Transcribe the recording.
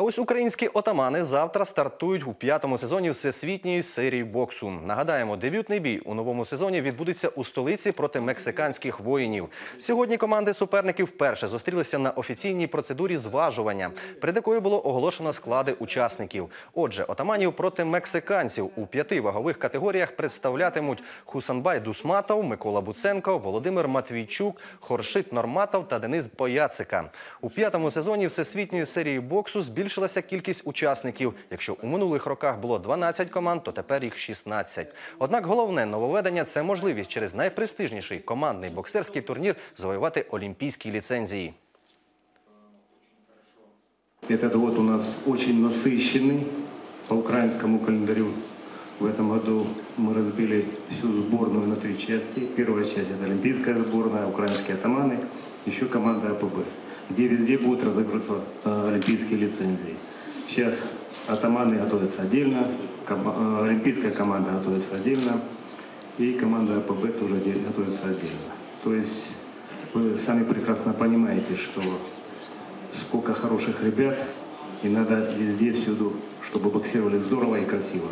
А ось українські отамани завтра стартують у п'ятому сезоні всесвітньої серії боксу. Нагадаємо, дебютний бій у новому сезоні відбудеться у столиці проти мексиканських воїнів. Сьогодні команди суперників вперше зустрілися на офіційній процедурі зважування, перед якою було оголошено склади учасників. Отже, отаманів проти мексиканців у п'яти вагових категоріях представлятимуть Хусанбай Дусматов, Микола Буценко, Володимир Матвійчук, Хоршит Норматов та Денис Бояцика. У п'ятому сезоні всесвітньої серії боксу збільшилася кількість учасників. Якщо у минулих роках було 12 команд, то тепер їх 16. Однак головне нововведення – це можливість через найпрестижніший командний боксерський турнір завоювати олімпійські ліцензії. Этот год у нас очень насыщенный по украинскому календарю. В этом году мы разбили всю сборную на три части. Первая часть это олимпийская сборная, украинские атаманы, еще команда АПБ, Где везде будут разыгрываться э, олимпийские лицензии. Сейчас атаманы готовятся отдельно, э, олимпийская команда готовится отдельно, и команда АПБ тоже готовится отдельно. То есть вы сами прекрасно понимаете, что сколько хороших ребят, и надо везде, всюду, чтобы боксировали здорово и красиво.